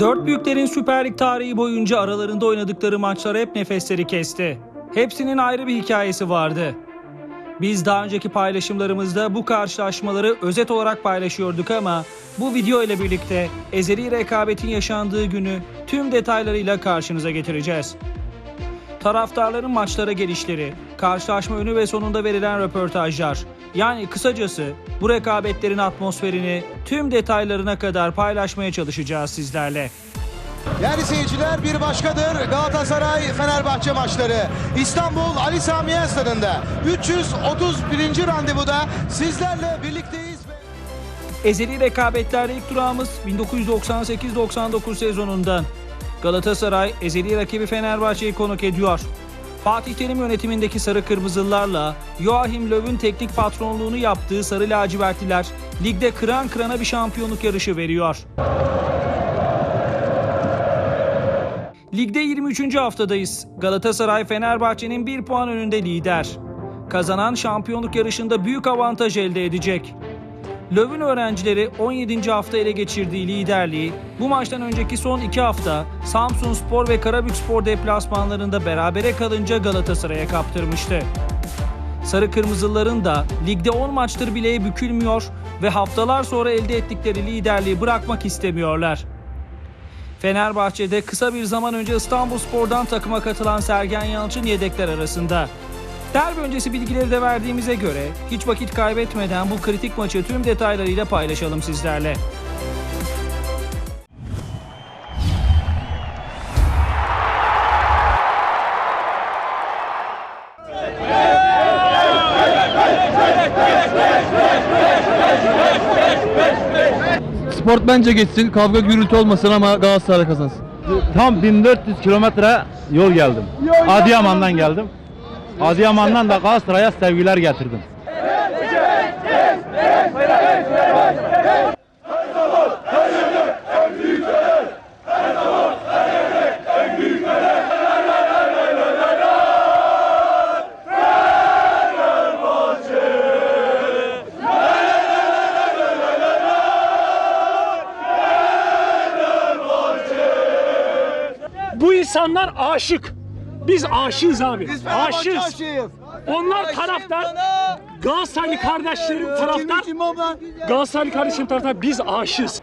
Dört büyüklerin Süper Lig tarihi boyunca aralarında oynadıkları maçlar hep nefesleri kesti. Hepsinin ayrı bir hikayesi vardı. Biz daha önceki paylaşımlarımızda bu karşılaşmaları özet olarak paylaşıyorduk ama bu video ile birlikte ezeli rekabetin yaşandığı günü tüm detaylarıyla karşınıza getireceğiz. Taraftarların maçlara gelişleri, karşılaşma önü ve sonunda verilen röportajlar. Yani kısacası bu rekabetlerin atmosferini tüm detaylarına kadar paylaşmaya çalışacağız sizlerle. Değerli seyirciler bir başkadır Galatasaray Fenerbahçe maçları. İstanbul Ali Sami Yen stadında 331. randevuda sizlerle birlikteyiz. Ezeli rekabetlerde ilk durağımız 1998-99 sezonundan. Galatasaray ezeli rakibi Fenerbahçe'yi konuk ediyor. Fatih Terim yönetimindeki Sarı Kırmızılılarla Joachim Löw'ün teknik patronluğunu yaptığı Sarı Lacivertliler ligde kıran kırana bir şampiyonluk yarışı veriyor. Ligde 23. haftadayız. Galatasaray Fenerbahçe'nin bir puan önünde lider. Kazanan şampiyonluk yarışında büyük avantaj elde edecek. Löw'ün öğrencileri 17. hafta ele geçirdiği liderliği bu maçtan önceki son iki hafta Samsun Spor ve Karabükspor deplasmanlarında berabere kalınca Galatasaray'a kaptırmıştı. Sarı Kırmızıların da ligde 10 maçtır bileği bükülmüyor ve haftalar sonra elde ettikleri liderliği bırakmak istemiyorlar. Fenerbahçe'de kısa bir zaman önce İstanbulspor'dan takıma katılan Sergen Yalçın yedekler arasında. Derbi öncesi bilgileri de verdiğimize göre hiç vakit kaybetmeden bu kritik maçı tüm detaylarıyla paylaşalım sizlerle. Sport bence geçsin, kavga gürültü olmasın ama Galatasaray kazansın. Tam 1400 kilometre yol geldim. Adıyaman'dan geldim. Adıyaman'dan da Galatasaray'a sevgiler getirdim. Bu insanlar aşık. Biz aşığız abi. aşığız. Onlar taraftar. Galatasaraylı kardeşlerim taraftar. Galatasaraylı kardeşlerim taraftar. Biz aşığız.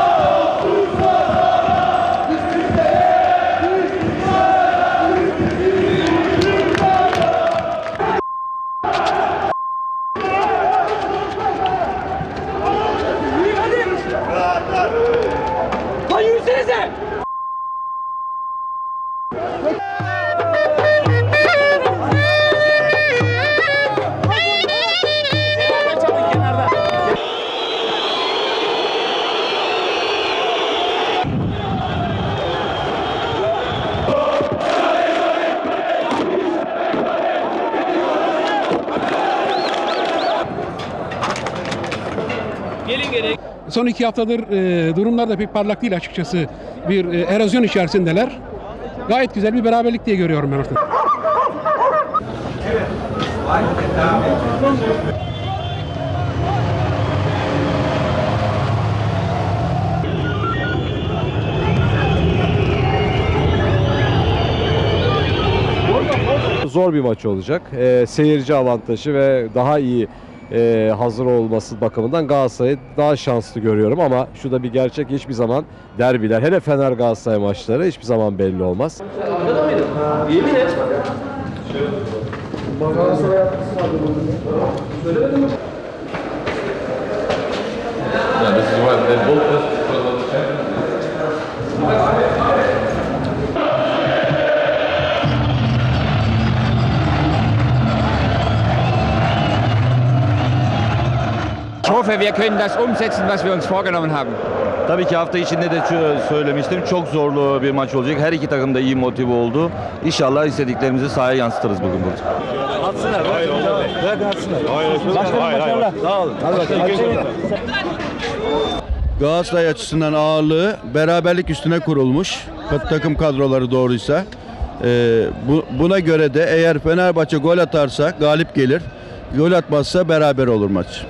Son iki haftadır e, durumlar da pek parlak değil açıkçası. Bir e, erozyon içerisindeler. Gayet güzel bir beraberlik diye görüyorum ben ortada. Zor bir maç olacak. Ee, seyirci avantajı ve daha iyi e, hazır olması bakımından Galatasaray'ı daha şanslı görüyorum ama şu da bir gerçek hiçbir zaman derbiler hele Fener Galatasaray maçları hiçbir zaman belli olmaz. Ich hoffe, wir können das umsetzen, was wir uns vorgenommen haben. Tabii ki hafta içinde de söylemiştim. Çok zorlu bir maç olacak. Her iki takım da iyi motive oldu. İnşallah istediklerimizi sahaya yansıtırız bugün burada. Galatasaray açısından ağırlığı beraberlik üstüne kurulmuş. Takım kadroları doğruysa. Ee, bu, buna göre de eğer Fenerbahçe gol atarsa galip gelir. Gol atmazsa beraber olur maç.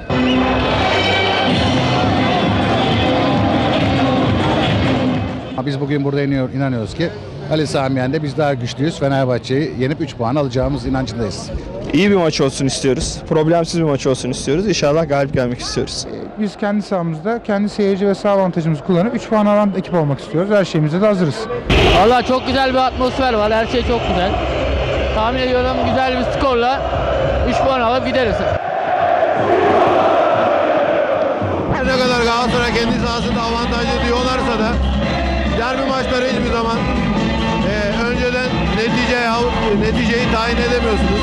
Biz bugün burada iniyor, inanıyoruz ki Ali Sami Yen'de biz daha güçlüyüz. Fenerbahçe'yi yenip 3 puan alacağımız inancındayız. İyi bir maç olsun istiyoruz. Problemsiz bir maç olsun istiyoruz. İnşallah galip gelmek istiyoruz. Biz kendi sahamızda kendi seyirci ve saha avantajımızı kullanıp 3 puan alan ekip olmak istiyoruz. Her şeyimize de hazırız. Valla çok güzel bir atmosfer var. Her şey çok güzel. Tahmin ediyorum güzel bir skorla 3 puan alıp gideriz. Ne kadar Galatasaray kendi sahasında avantajlı diyorlarsa da derbi maçları hiçbir zaman e, önceden netice neticeyi tayin edemiyorsunuz.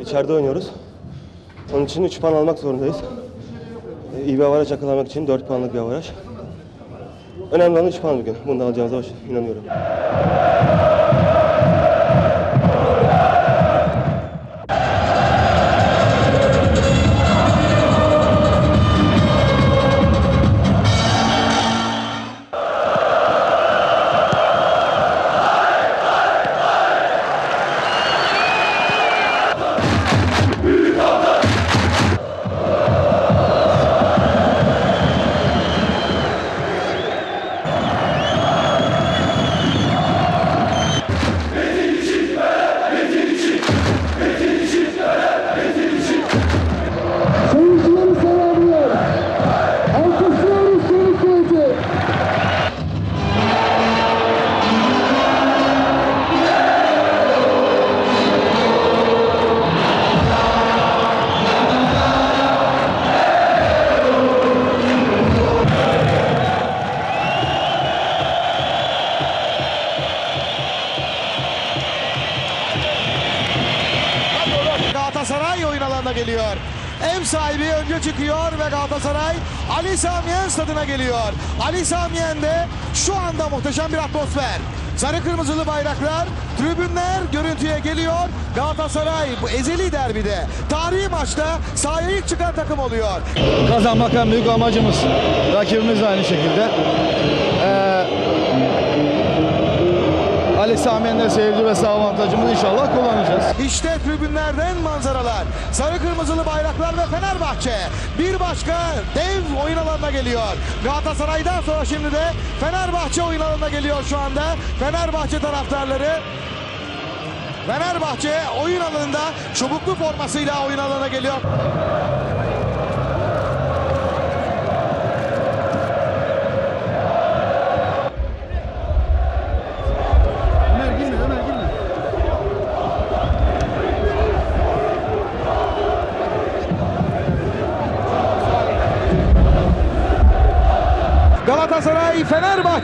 İçeride oynuyoruz. Onun için 3 puan almak zorundayız. İyi bir avaraj yakalamak için 4 puanlık bir avaraj. Önemli olan 3 puan bugün. Bunu da alacağımıza inanıyorum. Ali Samiyen stadına geliyor. Ali Samiyen'de şu anda muhteşem bir atmosfer. Sarı kırmızılı bayraklar, tribünler görüntüye geliyor. Galatasaray bu ezeli derbide, tarihi maçta sahaya ilk çıkan takım oluyor. Kazanmak en büyük amacımız. Rakibimiz aynı şekilde. Ee, Sami'nin de seyirci ve saha avantajımızı inşallah kullanacağız. İşte tribünlerden manzaralar. Sarı kırmızılı bayraklar ve Fenerbahçe. Bir başka dev oyun alanına geliyor. Galatasaray'dan sonra şimdi de Fenerbahçe oyun alanına geliyor şu anda. Fenerbahçe taraftarları Fenerbahçe oyun alanında çubuklu formasıyla oyun alanına geliyor.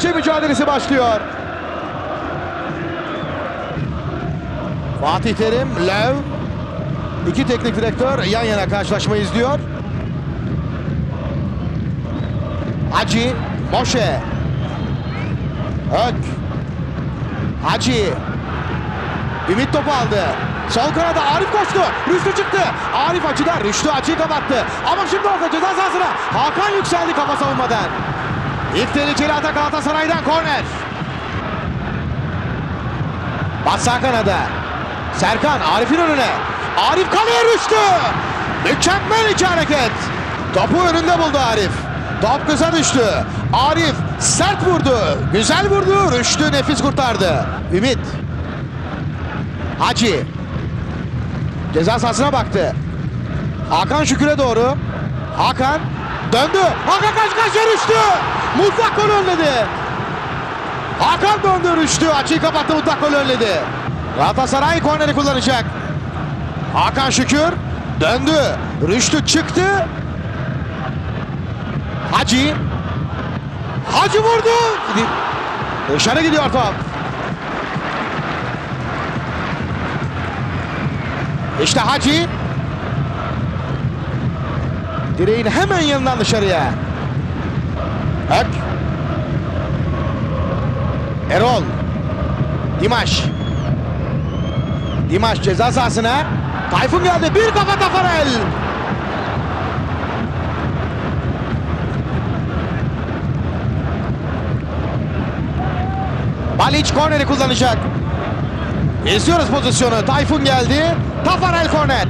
Fenerbahçe mücadelesi başlıyor. Fatih Terim, Lev. İki teknik direktör yan yana karşılaşma izliyor. Hacı, Moşe. Ök. Hacı. Ümit topu aldı. Sol kanada Arif koştu. Rüştü çıktı. Arif açıdan Rüştü açıyı kapattı. Ama şimdi orta ceza sahasına. Hakan yükseldi kafa savunmadan. İlk tehlikeli atak Galatasaray'dan korner. Bas sağ kanada. Serkan Arif'in önüne. Arif kaleye düştü. Mükemmel iki hareket. Topu önünde buldu Arif. Top kısa düştü. Arif sert vurdu. Güzel vurdu. Rüştü nefis kurtardı. Ümit. Hacı. Ceza sahasına baktı. Hakan Şükür'e doğru. Hakan döndü. Hakan kaç karşıya düştü. Mutlak gol önledi. Hakan döndü rüştü. Açıyı kapattı mutlak gol önledi. Galatasaray korneri kullanacak. Hakan Şükür döndü. Rüştü çıktı. Hacı. Hacı vurdu. Dışarı gidiyor top. İşte Hacı. Direğin hemen yanından dışarıya. Ök. Erol. Dimaş. Dimaş ceza sahasına. Tayfun geldi. Bir kafa Tafarel. Baliç korneri kullanacak. İzliyoruz pozisyonu. Tayfun geldi. Tafarel korner.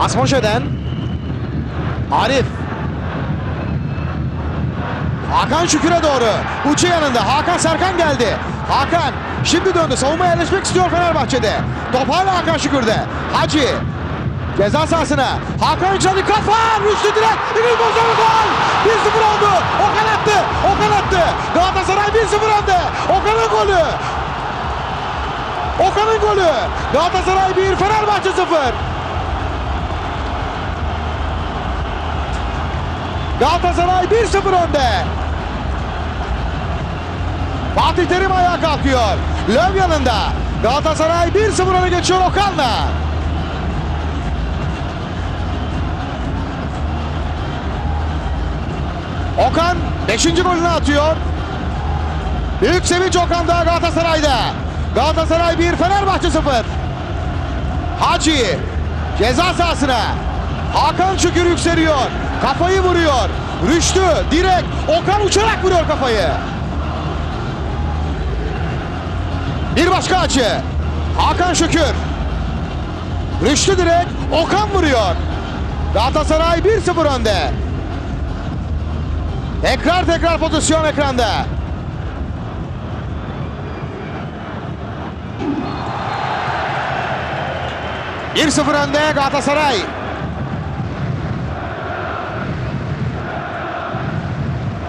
Asmoşe'den. Arif. Hakan Şükür'e doğru. Uçu yanında. Hakan Serkan geldi. Hakan şimdi döndü. Savunmaya yerleşmek istiyor Fenerbahçe'de. Top hala Hakan Şükür'de. Hacı. Ceza sahasına. Hakan içeri kafa. Rüştü direkt. İngiliz pozisyonu gol. 1-0 oldu. Okan attı. Okan attı. Galatasaray 1-0 önde. Okan'ın golü. Okan'ın golü. Galatasaray 1, Fenerbahçe 0. Galatasaray 1-0 önde. Fatih Terim ayağa kalkıyor. Löw yanında. Galatasaray 1-0 öne geçiyor Okan'la. Okan 5. golünü atıyor. Büyük sevinç Okan'da Galatasaray'da. Galatasaray 1, Fenerbahçe 0. Hacı ceza sahasına. Hakan Şükür yükseliyor. Kafayı vuruyor. Rüştü direkt. Okan uçarak vuruyor kafayı. Bir başka açı. Hakan Şükür. Rüştü direkt. Okan vuruyor. Galatasaray 1-0 önde. Tekrar tekrar pozisyon ekranda. Bir 0 önde Galatasaray.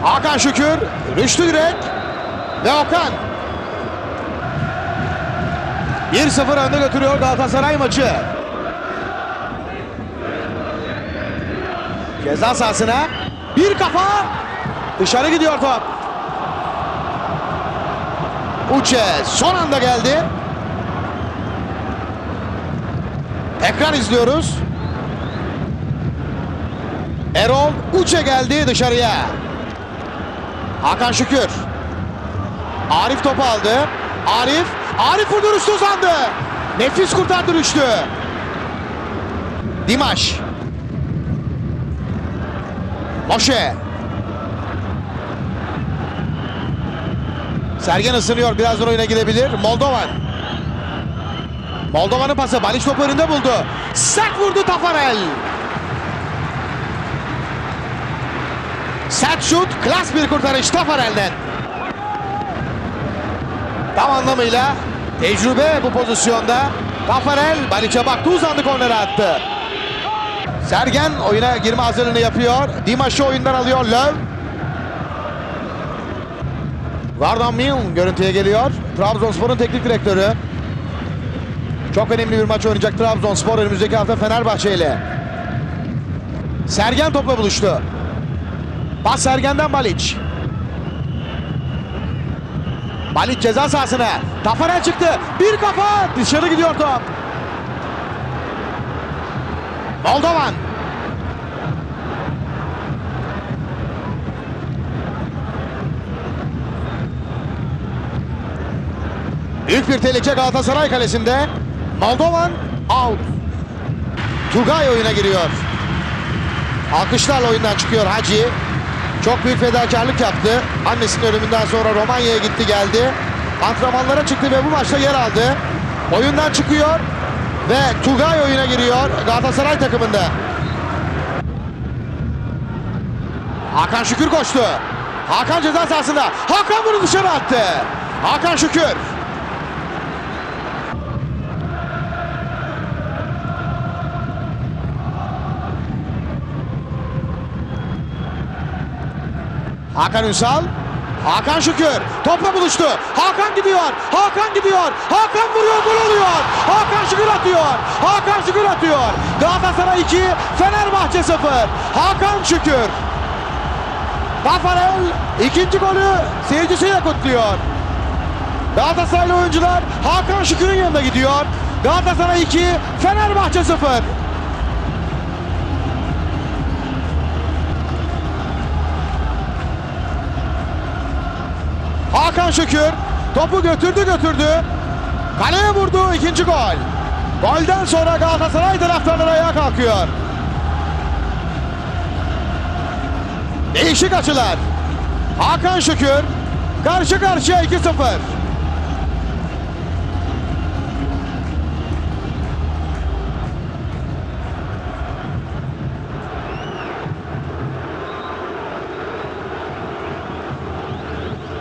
Hakan Şükür, Rüştü Direk ve Okan. 1-0 önde götürüyor Galatasaray maçı. Ceza sahasına bir kafa dışarı gidiyor top. Uçe son anda geldi. Tekrar izliyoruz. Erol Uçe geldi dışarıya. Hakan Şükür. Arif topu aldı. Arif. Arif vurdu Rüştü uzandı. Nefis kurtardı Rüştü. Dimaş. Moşe. Sergen ısınıyor. Birazdan oyuna girebilir. Moldovan. Moldova'nın pası. Baliç topu önünde buldu. Sert vurdu Tafarel. Sert şut. Klas bir kurtarış Tafarel'den. Tam anlamıyla tecrübe bu pozisyonda. Tafarel Baliç'e baktı uzandı kornere attı. Sergen oyuna girme hazırlığını yapıyor. Dimaş'ı oyundan alıyor Löw. Vardan Milne görüntüye geliyor. Trabzonspor'un teknik direktörü. Çok önemli bir maç oynayacak Trabzonspor önümüzdeki hafta Fenerbahçe ile. Sergen topla buluştu. Pas Sergen'den Baliç. Baliç ceza sahasına. Tafarel çıktı. Bir kafa dışarı gidiyor top. Moldovan. Büyük bir tehlike Galatasaray kalesinde. Moldovan out. Tugay oyuna giriyor. Alkışlarla oyundan çıkıyor Hacı. Çok büyük fedakarlık yaptı. Annesinin ölümünden sonra Romanya'ya gitti geldi. antrenmanlara çıktı ve bu maçta yer aldı. Oyundan çıkıyor ve Tugay oyuna giriyor Galatasaray takımında. Hakan Şükür koştu. Hakan ceza sahasında. Hakan bunu dışarı attı. Hakan Şükür. Hakan Ünsal. Hakan Şükür. Topla buluştu. Hakan gidiyor. Hakan gidiyor. Hakan vuruyor. Gol oluyor. Hakan Şükür atıyor. Hakan Şükür atıyor. Galatasaray 2, Fenerbahçe 0. Hakan Şükür. Tafarel ikinci golü seyircisiyle kutluyor. Galatasaraylı oyuncular Hakan Şükür'ün yanında gidiyor. Galatasaray 2, Fenerbahçe 0. Hakan Şükür topu götürdü götürdü. Kaleye vurdu ikinci gol. Golden sonra Galatasaray taraftarları ayağa kalkıyor. Değişik açılar. Hakan Şükür karşı karşıya 2-0.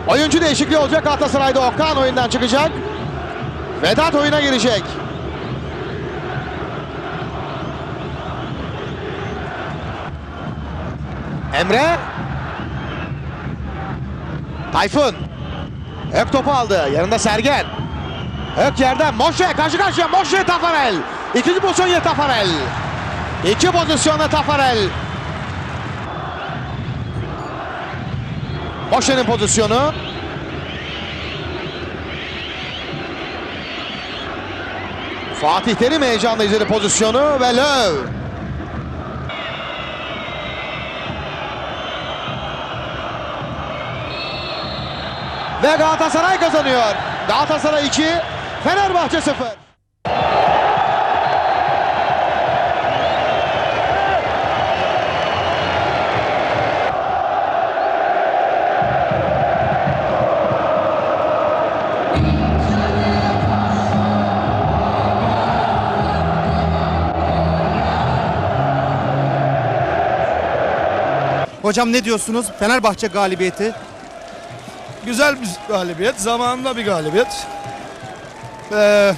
Oyuncu değişikliği olacak Galatasaray'da Okan oyundan çıkacak. Vedat oyuna girecek. Emre. Tayfun. Ök topu aldı. Yanında Sergen. Ök yerden. Moşe karşı karşıya. Moşe Tafarel. İkinci pozisyon yine Tafarel. İki pozisyonda Tafarel. Moşe'nin pozisyonu. Fatih Terim heyecanla izledi pozisyonu ve Löw. Ve Galatasaray kazanıyor. Galatasaray 2, Fenerbahçe 0. Hocam ne diyorsunuz? Fenerbahçe galibiyeti. Güzel bir galibiyet, zamanında bir galibiyet. Ee,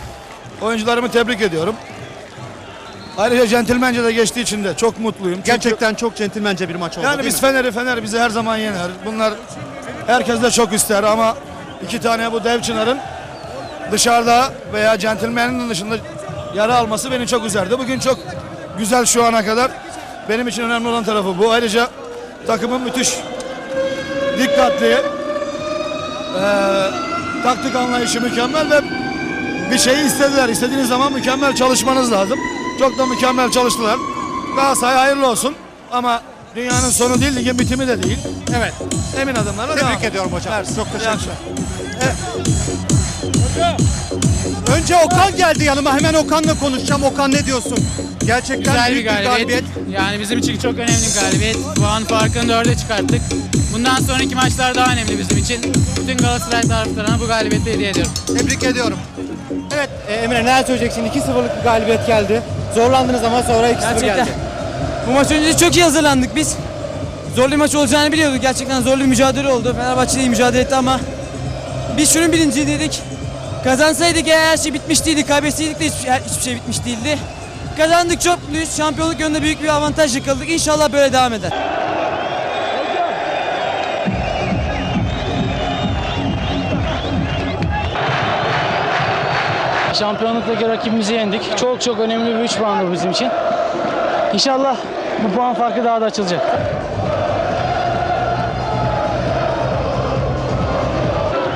oyuncularımı tebrik ediyorum. Ayrıca centilmence de geçtiği için de çok mutluyum. Çünkü- Gerçekten çok centilmence bir maç oldu yani değil biz mi? Fener'i, Fener bizi her zaman yener. Bunlar herkes de çok ister ama iki tane bu dev çınarın dışarıda veya centilmenin dışında yara alması beni çok üzerdi. Bugün çok güzel şu ana kadar. Benim için önemli olan tarafı bu. Ayrıca takımın müthiş dikkatli, eee, taktik anlayışı mükemmel ve bir şeyi istediler. İstediğiniz zaman mükemmel çalışmanız lazım. Çok da mükemmel çalıştılar. Galatasaray hayırlı olsun ama dünyanın sonu değil, ligin bitimi de değil. Evet. Emin adımlarla devam. Tebrik ediyorum hocam. Çok teşekkürler. akşamlar. Önce Okan geldi yanıma. Hemen Okan'la konuşacağım. Okan ne diyorsun? Gerçekten Güzel büyük bir galibiyet. Yani bizim için çok önemli bir galibiyet. Puan farkını dörde çıkarttık. Bundan sonraki maçlar daha önemli bizim için. Bütün Galatasaray taraftarına bu galibiyeti hediye ediyorum. Tebrik ediyorum. Evet e, Emre neler söyleyeceksin? 2-0'lık bir galibiyet geldi. Zorlandınız ama sonra 2-0 Gerçekten. geldi. Bu maç öncesi çok iyi hazırlandık biz. Zorlu bir maç olacağını biliyorduk. Gerçekten zorlu bir mücadele oldu. Fenerbahçe iyi mücadele etti ama biz şunun bilincindeydik. Kazansaydık eğer her şey bitmiş değildi. Kaybetseydik de hiçbir, hiçbir şey bitmiş değildi. Kazandık çok mutluyuz. Şampiyonluk yönünde büyük bir avantaj yakaladık. İnşallah böyle devam eder. Şampiyonluktaki rakibimizi yendik. Çok çok önemli bir 3 puan bu bizim için. İnşallah bu puan farkı daha da açılacak.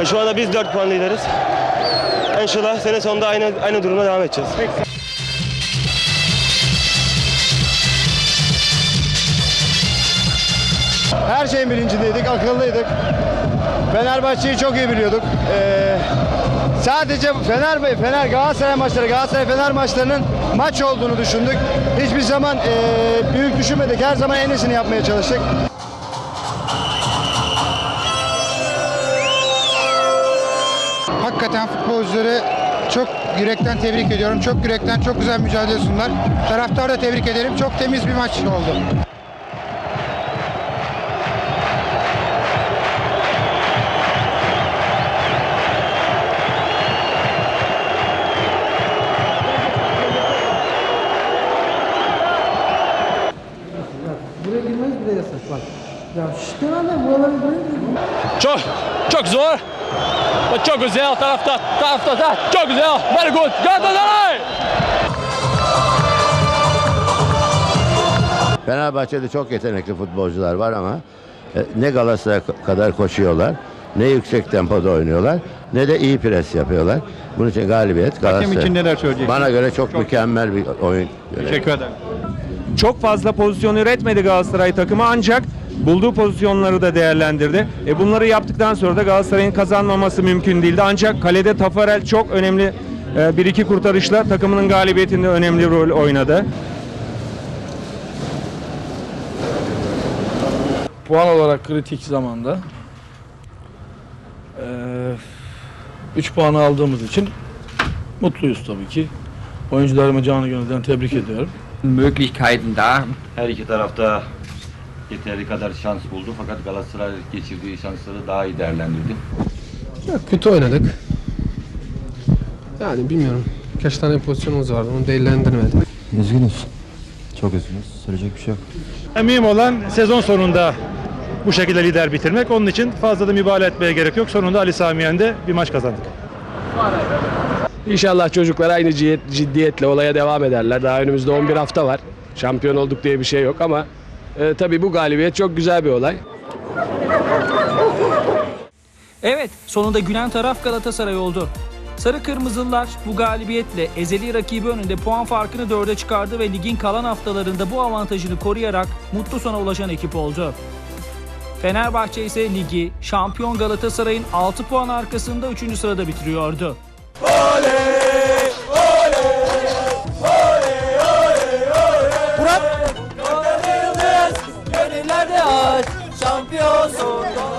Şu anda biz 4 puan lideriz. İnşallah sene sonunda aynı aynı durumda devam edeceğiz. Her şeyin bilincindeydik, akıllıydık. Fenerbahçe'yi çok iyi biliyorduk. Ee, sadece Fener ve Fener Galatasaray maçları, Galatasaray Fener maçlarının maç olduğunu düşündük. Hiçbir zaman ee, büyük düşünmedik. Her zaman en iyisini yapmaya çalıştık. Hakikaten futbolcuları çok yürekten tebrik ediyorum. Çok yürekten çok güzel mücadele sundular. Taraftar da tebrik ederim. Çok temiz bir maç oldu. Çok çok zor. Çok güzel tarafta. Tarafta da çok güzel. Very good. Galatasaray! Fenerbahçe'de çok yetenekli futbolcular var ama e, ne Galatasaray kadar koşuyorlar, ne yüksek tempoda oynuyorlar, ne de iyi pres yapıyorlar. Bunun için galibiyet Galatasaray. için neler söyleyeceksiniz? Bana göre çok, mükemmel bir oyun. Teşekkür ederim. Çok fazla pozisyon üretmedi Galatasaray takımı ancak bulduğu pozisyonları da değerlendirdi. E bunları yaptıktan sonra da Galatasaray'ın kazanmaması mümkün değildi. Ancak kalede Tafarel çok önemli e, bir iki kurtarışla takımının galibiyetinde önemli rol oynadı. puan olarak kritik zamanda 3 puanı aldığımız için mutluyuz tabii ki. Oyuncularımı canı gönülden tebrik ediyorum. Möglichkeiten da. Her iki tarafta yeteri kadar şans buldu fakat Galatasaray geçirdiği şansları daha iyi değerlendirdi. kötü oynadık. Yani bilmiyorum. Kaç tane pozisyonumuz vardı onu değerlendirmedik. Üzgünüz. Çok üzgünüz. Söyleyecek bir şey yok. Mühim olan sezon sonunda bu şekilde lider bitirmek. Onun için fazla da mübalağa etmeye gerek yok. Sonunda Ali Samiyen'de bir maç kazandık. İnşallah çocuklar aynı ciddiyet- ciddiyetle olaya devam ederler. Daha önümüzde 11 hafta var. Şampiyon olduk diye bir şey yok ama e, tabii bu galibiyet çok güzel bir olay. Evet, sonunda gülen taraf Galatasaray oldu. Sarı Kırmızılılar bu galibiyetle ezeli rakibi önünde puan farkını dörde çıkardı ve ligin kalan haftalarında bu avantajını koruyarak mutlu sona ulaşan ekip oldu. Fenerbahçe ise ligi şampiyon Galatasaray'ın 6 puan arkasında 3. sırada bitiriyordu. Oley! Champions. şampiyon, şampiyon.